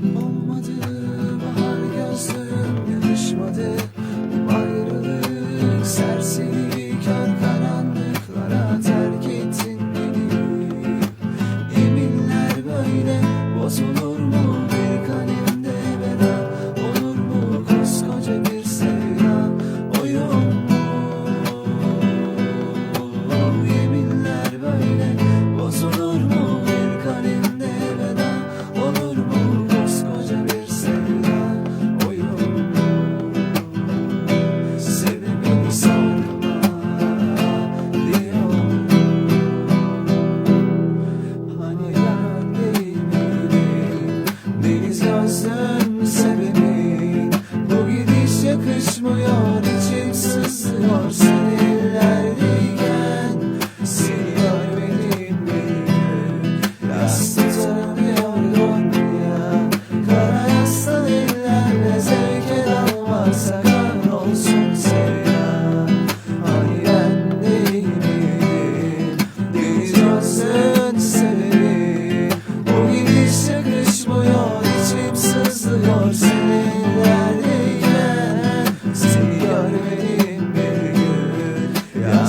Olmadı bahar gözlüm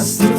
Mas